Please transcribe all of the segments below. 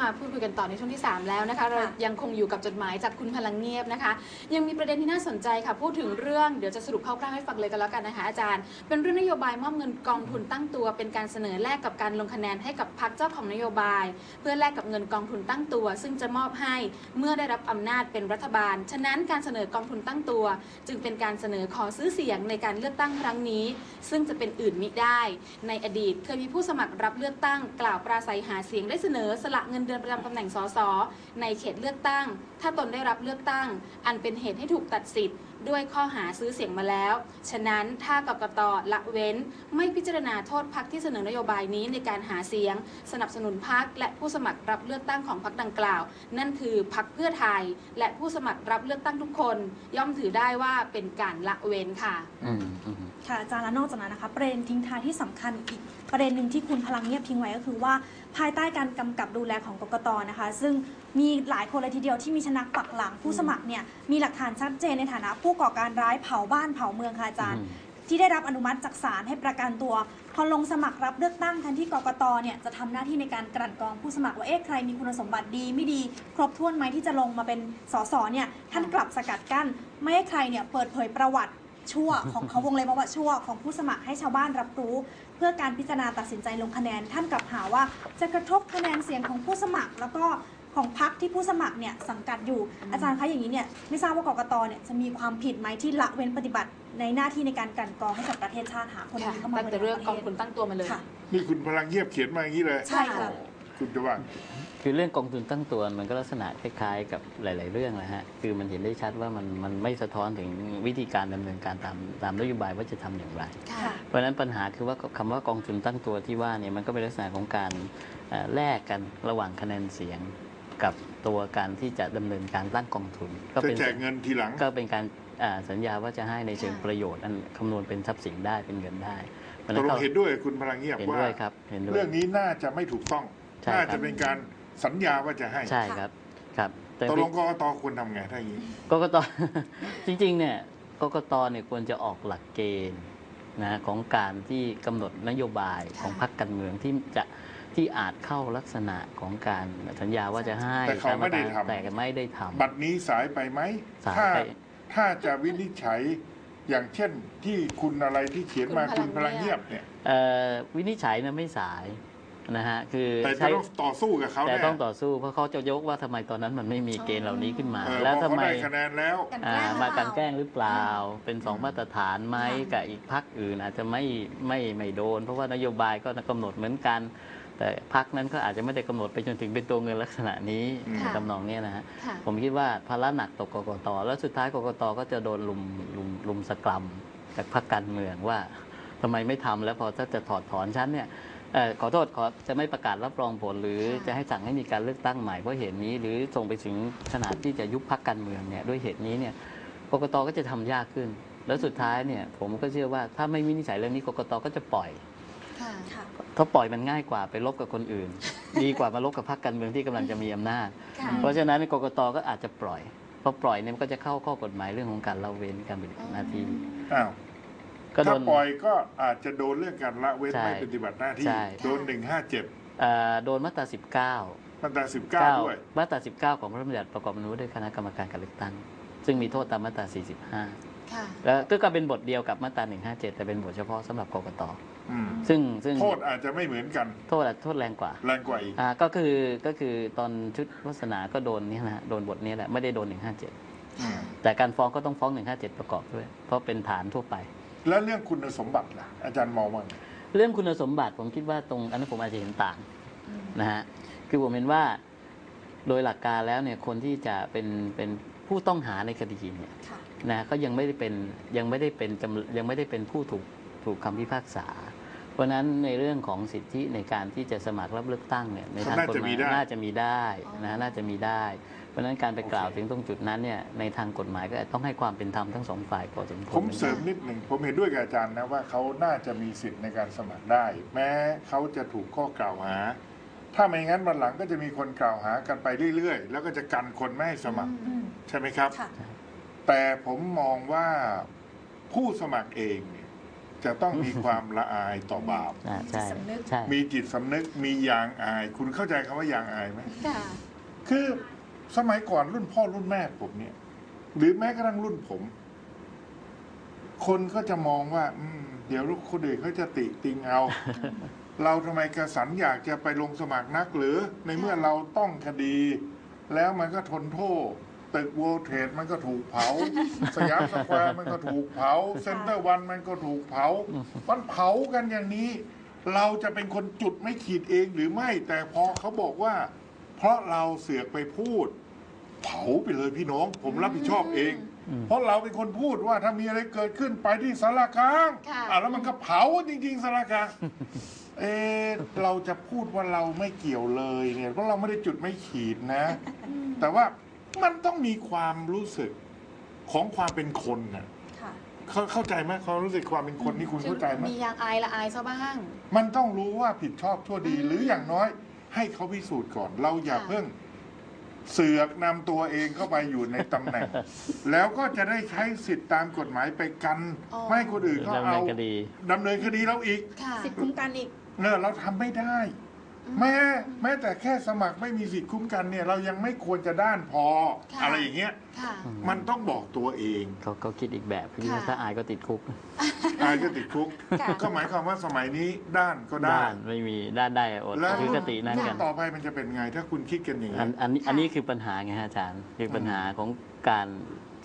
มาพูดคุยกันต่อในช่วงที่ 3 แล้วนะคะ เรายังคงอยู่กับจดหมายจากคุณพลังเงียบนะคะ ยังมีประเด็นที่น่าสนใจค่ะ พูดถึงเรื่องเดี๋ยวจะสรุปคร่าวๆให้ฟังเลยกันแล้วกันนะคะอาจารย์ เป็นเรื่องนโยบายมอบเงินกองทุนตั้งตัว เป็นการเสนอแลกกับการลงคะแนนให้กับพรรคเจ้าของนโยบาย เพื่อแลกกับเงินกองทุนตั้งตัว ซึ่งจะมอบให้เมื่อได้รับอำนาจเป็นรัฐบาล ฉะนั้นการเสนอกองทุนตั้งตัว จึงเป็นการเสนอขอซื้อเสียงในการเลือกตั้งครั้งนี้ ซึ่งจะเป็นอื่นมิได้ ในอดีตเคยมีผู้สมัครรับเลือกตั้ง กล่าวปราศัยหาเสียงได้เสนอสละเงินเดือนประจำตำแหน่งสสในเขตเลือกตั้ง ถ้าตนได้รับเลือกตั้ง อันเป็นเหตุให้ถูกตัดสิทธิ์ ด้วยข้อหาซื้อเสียงมาแล้ว ฉะนั้นถ้ากกตละเว้น ไม่พิจารณาโทษพักที่เสนอนโยบายนี้ในการหาเสียง สนับสนุนพักและผู้สมัครรับเลือกตั้งของพักดังกล่าว นั่นคือพักเพื่อไทย และผู้สมัครรับเลือกตั้งทุกคน ย่อมถือได้ว่าเป็นการละเว้นค่ะอืมอืมค่ะอาจารย์และนอกจากนั้นนะคะประเด็นทิ้งท้ายที่สำคัญอีกประเด็นหนึ่งที่คุณพลังเงียบทิ้งไว้ก็คือว่า ภายใต้การกำกับดูแลของกกตนะคะ ซึ่ง มีหลายคนเลยทีเดียวที่มีชนักปักหลังผู้สมัครเนี่ยมีหลักฐานชัดเจนในฐานะ ผู้ก่อการร้ายเผาบ้านเผาเมืองค่ะอาจารย์ ที่ได้รับอนุมัติจากศาลให้ประกันตัว พอลงสมัครรับเลือกตั้งแทนที่กกตเนี่ยจะทำหน้าที่ในการกลั่นกรองผู้สมัครว่าเอ๊ะใครมีคุณสมบัติดีไม่ดี ครบถ้วนไหมที่จะลงมาเป็นสสเนี่ยท่านกลับสกัดกั้นไม่ให้ใครเนี่ยเปิดเผยประวัติชั่วของเขาวงเล็บว่าชั่วของผู้สมัครให้ชาวบ้านรับรู้ เพื่อการพิจารณาตัดสินใจลงคะแนนท่านกลับหาว่าจะกระทบคะแนนเสียงของผู้สมัคร แล้วก็ ของพรรคที่ผู้สมัครเนี่ยสังกัดอยู่อาจารย์คะอย่างนี้เนี่ยไม่ทราบว่ากกตเนี่ยจะมีความผิดไหมที่ละเว้นปฏิบัติในหน้าที่ในการกลั่นกรองให้กับประเทศชาติหาคนค่ะดีเข้ามาตั้งแต่เรื่องบกริองหารประทุนเทศตั้งตัวมาเลยค่ะนี่คุณพลังเงียบเขียนมาอย่างนี้เลยใช่ค่ะคุณจะว่าคือเรื่องกองทุนตั้งตัวมันก็ลักษณะคล้ายๆ กับหลาย ๆ เรื่องนะฮะคือมันเห็นได้ชัดว่ามันมันไม่สะท้อนถึงวิธีการดำเนินการตามตามนโยบายว่าจะทำอย่างไรค่ะเพราะฉะนั้นปัญหาคือว่าคำว่ากองทุนตั้งตัวที่ว่าเนี่ยมันก็เป็นลักษณะของการเอ่อแลกกันระหว่างคะแนนเสียง กับตัวการที่จะดำเนินการตั้งกองทุน ก็จะเป็นแจกเงินทีหลังก็เป็นการอ่าสัญญาว่าจะให้ในเชิงค่ะประโยชน์อันคำนวณเป็นทรัพย์สินได้เป็นเงินได้เพราะฉะตนั้กนลก็งเห็นด้วยคุณพลังเงียบเห็นว่าด้วยครับเห็นด้วยเรื่องนี้น่าจะไม่ถูกต้องใช่น่าครัจะบเป็นการสัญญาว่าจะให้ใช่ครับครับแต่ตกลงกกตควรทำไงถ้าอย่างนี้กกตจริงๆเนี่ยกกตเนี่ยควรจะออกหลักเกณฑ์นะของการที่กำหนดนโยบายค่ะของพรรคการเมืองที่จะ ที่อาจเข้าลักษณะของการสัญญาว่าจะให้แต่เขาไม่ได้ทำ แต่ไม่ได้ทำ บัตรนี้สายไปไหมสายถ้าไป ถ้าจะวินิจฉัยอย่างเช่นที่คุณอะไรที่เขียนมาคุคุณณพพลัลังงเงีเงียยบ บเนี่ย เอ่อวินิจฉัยนะไม่สายนะฮะคือแต่จะใช้ต้องต่อสู้กับเขาแต่แน่ต้องต่อสู้เพราะเขาจะยกว่าทำไมตอนนั้นมันไม่มีเกณฑ์เหล่านี้ขึ้นมา เออแล้วพอทำเขาไม ได้คะแนนแล้วกันอ่าแกล้งหรือมาเปกาล่รแกล้งหรือเปล่าเป็นสองมาตรฐานไหมค่ะกับอีกพักอื่นอาจจะไม่ไม่ไม่โดน เพราะว่านโยบายก็กำหนดเหมือนกัน แต่พักนั้นก็อาจจะไม่ได้กำหนดไปจนถึงเป็นตัวเงินลักษณะนี้ค่ะทำนองเนี้ยนะฮะค่ะ ผมคิดว่าภาระหนักตกกกตแล้วสุดท้ายกกตก็จะโดนลุมลุมลุมสกรัมจากพรรคการเมืองว่าทำไมไม่ทำแล้วพอถ้าจะถอดถอนชั้นเนี่ยเอ่อขอโทษขอจะไม่ประกาศรับรองผลหรือค่ะจะให้สั่งให้มีการเลือกตั้งใหม่เพราะเหตุนี้ หรือส่งไปถึงขนาดที่จะยุบพรรคการเมืองเนี่ยด้วยเหตุนี้เนี่ยกกตก็จะทำยากขึ้น แล้วสุดท้ายเนี่ยผมก็เชื่อว่าถ้าไม่วินิจฉัยเรื่องนี้กกตก็จะปล่อยค่ะค่ะ ถ้าปล่อยมันง่ายกว่าไปลบกับคนอื่น ดีกว่ามาลบกับพรรคการเมืองที่กำลังจะมีอำนาจค่ะเพราะฉะนั้นกกตก็อาจจะปล่อยพอปล่อยเนี่ยมันก็จะเข้าข้อกฎหมายเรื่องของการละเว้นการปฏิบัติหน้าที่อ้าวก็โดถ้านปล่อยก็อาจจะโดนเรื่องการละเว้นใช่ไม่ปฏิบัติหน้าที่ใช่โดนหนึ่งห้าเจ็ดเอ่อโดนมาตรา19มาตราสิบเก้าด้วยมาตรา19ของพระราชบัญญัติประกอบอนุด้วยคณะกรรมการการเลือกตั้ง ซึ่งมีโทษตามมาตรา45ค่ะแล้วก็ก็เป็นบทเดียวกับมาตรา157แต่เป็นบทเฉพาะสำหรับกกตอืม ซึ่งซึ่งโทษอาจจะไม่เหมือนกัน โทษอะโทษแรงกว่า แรงกว่าอีกอ่าก็คือก็คือตอนชุดวัฒนาก็โดนเนี่ยนะฮะโดนบทนี้แหละไม่ได้โดน 157อืมแต่การฟ้องก็ต้องฟ้อง 157 ประกอบด้วย เพราะเป็นฐานทั่วไป แล้วเรื่องคุณสมบัติล่ะอาจารย์มองว่าไงเรื่องคุณสมบัติผมคิดว่าตรงอันนั้นผมอาจจะเห็นต่างนะฮะคือผมเห็นว่าโดยหลักการแล้วเนี่ยคนที่จะเป็นเป็นผู้ต้องหาในคดีเนี่ยค่ะนะก็ยังไม่ได้เป็นยังไม่ได้เป็นจำยังไม่ได้เป็นผู้ถูกถูกคำพิพากษาเพ ราะฉะนั้นในเรื่องของสิทธิในการที่จะสมัครรับเลือกตั้งเนี่ยในทางกฎหมายน่าจะมีได้นะน่าจะมีได้ เพราะฉะนั้นการไปกล่าวถึงตรงจุดนั้นเนี่ยในทางกฎหมายก็ต้องให้ความเป็นธรรมทั้งสองฝ่ายพอสมควรผมเสริมนิดหนึ่งผมเห็นด้วยกับอาจารย์นะว่าเขาน่าจะมีสิทธิ์ในการสมัครได้ แม้เขาจะถูกข้อกล่าวหา ถ้าไม่งั้นวันหลังก็จะมีคนกล่าวหากันไปเรื่อยๆ แล้วก็จะกันคนไม่ให้สมัครอืมใช่ไหมครับค่ะแต่ผมมองว่าผู้สมัครเองเนี่ย จะต้องมีความละอายต่อบาป อ่าใช่จิตสำนึก ใช่ มีจิตสำนึกมียางอาย คุณเข้าใจคำว่ายางอายไหม ค่ะ คือสมัยก่อนรุ่นพ่อรุ่นแม่ผมเนี่ย หรือแม้กระทั่งรุ่นผม คนก็จะมองว่า อืม เดี๋ยวลูกคนอื่นเขาจะติติงเอา เราทำไมกระสันอยากจะไปลงสมัครนักหรือ ในเมื่อเราต้องคดี แล้วมันก็ทนโทษ ตึกโวลเทรดมันก็ถูกเผา สยามสแควร์มันก็ถูกเผา เซ็นเตอร์วันมันก็ถูกเผา มันเผากันอย่างนี้ เราจะเป็นคนจุดไม่ขีดเองหรือไม่ แต่พอเขาบอกว่า เพราะเราเสือกไปพูด เผาไปเลยพี่น้อง ผมรับผิดชอบเองอืมเพราะเราเป็นคนพูดว่าถ้ามีอะไรเกิดขึ้นไปที่สารกลางค่ะ อะแล้วมันก็เผาจริงๆสารกลาง เอะเราจะพูดว่าเราไม่เกี่ยวเลยเนี่ยเพราะเราไม่ได้จุดไม่ขีดนะ แต่ว่า มันต้องมีความรู้สึกของความเป็นคนน่ะค่ะเข้าเข้าใจไหมความรู้สึกความเป็นคนนี่คุณเข้าใจไหมมียางอายละอายซะบ้าง มันต้องรู้ว่าผิดชอบชั่วดีอืมหรืออย่างน้อย ให้เขาพิสูจน์ก่อน เราอย่าค่ะเพิ่งเสือกนำตัวเองเข้าไปอยู่ในตำแหน่ง แล้วก็จะได้ใช้สิทธิ์ตามกฎหมายไปกันอ๋อไม่ให้คนอื่นเขาดำเนิเอานคดีดำเนินคดีเราอีกค่ะสิทธิ์คุ้มกันอีก เนอะเราทำไม่ได้ แม้แม้แต่แค่สมัครไม่มีสิทธิ์คุ้มกันเนี่ย เรายังไม่ควรจะด้านพอ ค่ะ อะไรอย่างเงี้ย ค่ะ มันต้องบอกตัวเองเขาเขาคิดอีกแบบคือค่ะ ถ้าอายก็ติดคุกอายก็ติดคุก ค่ะ ก็หมายความว่าสมัยนี้ด้านก็ได้ด้านไม่มีด้านได้อดแล้วคือกตินั่นรุ่กัน ต่อไปมันจะเป็นไงถ้าคุณคิดกันอย่างอันี้นอันนี้ค่ะ อันนี้คือปัญหาไงฮะอาจารย์ คือปัญหาของการ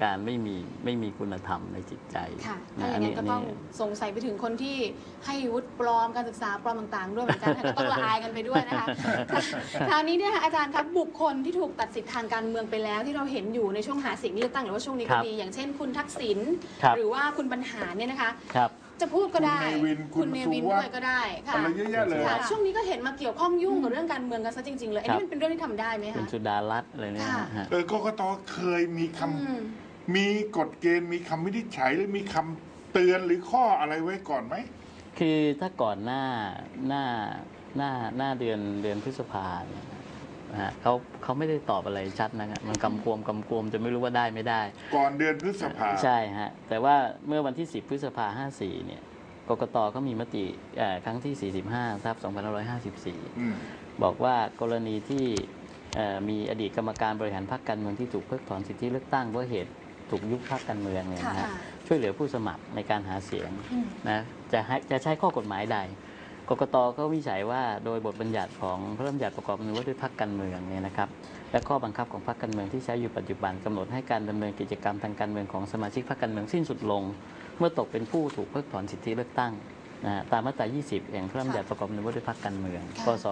การไม่มีไม่มีคุณธรรมในจิตใจค่ะนะถ้าออัย่างนี้นั้นอัก็นต้องนี้สงสัยไปถึงคนที่ให้วุฒิปลอมการศึกษาปลอมต่างๆ ด้วยเหมือนกันค่ะก็ต้องละอายกันไปด้วยนะคะคราวนี้เนี่ยค่ะอาจารย์ครับบุคคลที่ถูกตัดสิทธิ์ทางการเมืองไปแล้ว ที่เราเห็นอยู่ในช่วงหาเสียงเลือกตั้งหรือว่าช่วงนี้ครัก็บมีอย่างเช่น คุณทักษิณครับหรือว่าคุณบรรหารเนี่ยนะคะครับจะพูดก็ได้คุณเนวินคุณเนวินสุวัสดิ์ด้วยก็ได้ค่ะอะไรเยอะแยะเลยค่ะค่ะช่วงนี้ก็เห็นมาเกี่ยวข้องยุ่งกับเรื่องการเมืองกันซะจริงๆเลยอันครันี้บมันเป็นเรื่องที่ทำได้ไหมคุณคะสุดารัตน์อะไรเนี่ยค่ะฮะเออกกตเคยมีคำอื มมีกฎเกณฑ์มีคำวินิจฉัยหรือมีคำเตือนหรือข้ออะไรไว้ก่อนไหม คือถ้าก่อนหน้าหน้าหน้าหน้าเดือนเดือนพฤษภาเนี่ยนะฮะเขาเขาไม่ได้ตอบอะไรชัดนะครับมันกำกวมกำกวมจะไม่รู้ว่าได้ไม่ได้ ก่อนเดือนพฤษภาใช่ฮะแต่ว่าเมื่อวันที่ 10 พฤษภา54เนี่ยกกตก็มีมติเอ่อครั้งที่ 45ทับ2554อืมบอกว่ากรณีที่เอ่อมีอดีตกรรมการบริหารพรรคการเมืองที่ถูกเพิกถอนสิทธิเลือกตั้งเพราะเหตุ ถูกยุบพรรคการเมืองเนี่ยนะฮะค่ะช่วยเหลือผู้สมัครในการหาเสียงอืม นะจะให้จะใช้ข้อกฎหมายใดกกตก็วิจัยว่าโดยบทบัญญัติของพระราชบัญญัติประกอบอนุว่าด้วยพรรคการเมืองเนี่ยนะครับและข้อบังคับของพรรคการเมืองที่ใช้อยู่ปัจจุบันกำหนดให้การดำเนินกิจกรรมทางการเมืองของสมาชิกพรรคการเมืองสิ้นสุดลง เมื่อตกเป็นผู้ถูกเพิกถอนสิทธิเลือกตั้งนะฮะตามมาตรา 20 แห่งพระราชบัญญัติประกอบอนุว่าด้วยพรรคการเมืองค่ะพศ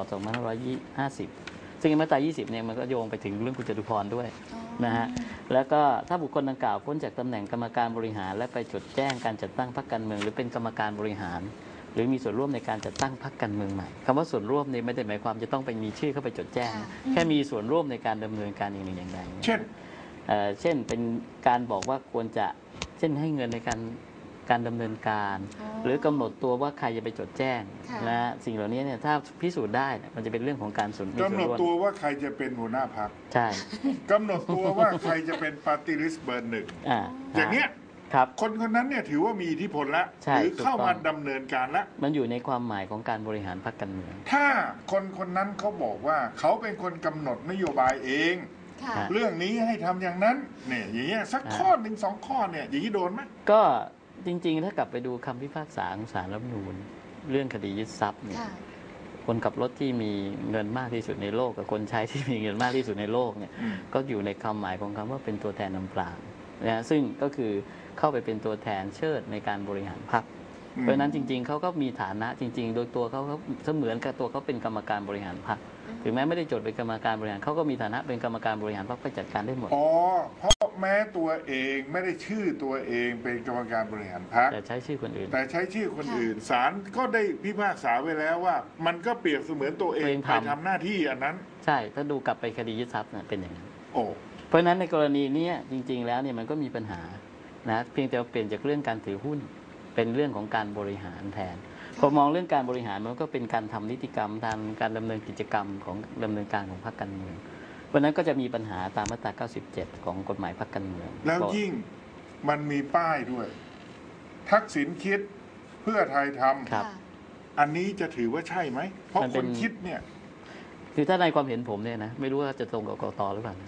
2550 ซึ่งมาตรา 20 เนี่ยมันก็โยงไปถึงเรื่องคุณจตุพรด้วยอ๋อนะฮะ แล้วก็ถ้าบุคคลดังกล่าวพ้นจากตำแหน่งกรรมการบริหาร และไปจดแจ้งการจัดตั้งพรรคการเมือง หรือเป็นกรรมการบริหาร หรือมีส่วนร่วมในการจัดตั้งพรรคการเมืองใหม่คำว่าส่วนร่วมเนี่ยไม่ได้หมายความจะต้องไปมีชื่อเข้าไปจดแจ้งค่ะแค่มีส่วนร่วมในการดำเนินการอย่างหนึ่งอย่างใดเช่นเอ่อเช่นเป็นการบอกว่าควรจะเช่นให้เงินในการ การดำเนินการอ๋อหรือกำหนดตัวว่าใครจะไปจดแจ้งค่ะนะฮะสิ่งเหล่านี้เนี่ยถ้าพิสูจน์ได้เนี่ยมันจะเป็นเรื่องของการส่วนมีกำส่หวนนดร่วมตัวว่าใครจะเป็นหัวหน้าพักใช่กำหนดตัวว่าใครจะเป็นปาร์ตี้ลิสต์เบอร์หนึ่งอ่าอย่างเนี้ยครับคนคนนั้นเนี่ยถือว่ามีอิทธิพลแล้วใช่หรือเข้าถูกต้มาองดำเนินการแล้วมันอยู่ในความหมายของการบริหารพรรคการเมืองถ้าคนคนนั้นเขาบอกว่าเขาเป็นคนกำหนดนโยบายเองค่ะฮะเรื่องนี้ให้ทำอย่างนั้นเนี่ยอย่างเงี้ยสักอ่าข้อหนึ่งสองข้อเนี่ยอย่างนี้โดนไหมก็ จริง ๆ ถ้ากลับไปดูคำพิพากษาของศาลรัฐธรรมนูญเรื่องคดียึดทรัพย์เนี่ยค่ะ คนขับรถที่มีเงินมากที่สุดในโลก กับคนใช้ที่มีเงินมากที่สุดในโลกเนี่ยอืม ก็อยู่ในความหมายของคำว่าเป็นตัวแทนนำกลางนะฮะซึ่งก็คือเข้าไปเป็นตัวแทนเชิดในการบริหารพรรค เพราะฉะนั้นจริง ๆ เขาก็มีฐานะจริง ๆ โดยตัวเขาเขาเสมือนกับตัวเขาเป็นกรรมการบริหารพรรค ถึงแม้ไม่ได้จดเป็นกรรมการบริหารเขาก็มีฐานะเป็นกรรมการบริหารพรรคไปจัดการได้หมดอ๋อเพราะแม้ตัวเองไม่ได้ชื่อตัวเองเป็นกรรมการบริหารพรรคแต่ใช้ชื่อคนอื่น แต่ใช้ชื่อคนค่ะอื่นศาลก็ได้พิพากษาไว้แล้วว่า มันก็เปรียบเสมือนตัวเอตัวงเองไปทำทำหน้าที่อันนั้น ใช่ถ้าดูกลับไปคดียึดทรัพย์เนี่ยเป็นอย่างนั้นโอ้เพราะฉะนั้นในกรณีเนี้ยจริง ๆ แล้วเนี่ยมันก็มีปัญหานะเพียงแต่ว่าเปลี่ยนจากเรื่องการถือหุ้นเป็นเรื่องของการบริหารแทน พอมองเรื่องการบริหารมันก็เป็นการทำนิติกรรมทางการดำเนินกิจกรรมของดำเนินการของพรรคการเมืองเพราะฉะนั้นก็จะมีปัญหาตามมาตรา 97 ของกฎหมายพรรคการเมือง แล้วบอกยิ่งมันมีป้ายด้วย ทักษิณคิดเพื่อไทยทำครับค่ะอันนี้จะถือว่าใช่ไหม เพราะมันคเป็นนคิดเนี่ย คือถ้าในความเห็นผมเนี่ยนะ ไม่รู้ว่าจะตรงกับกกตหรือเปล่านะ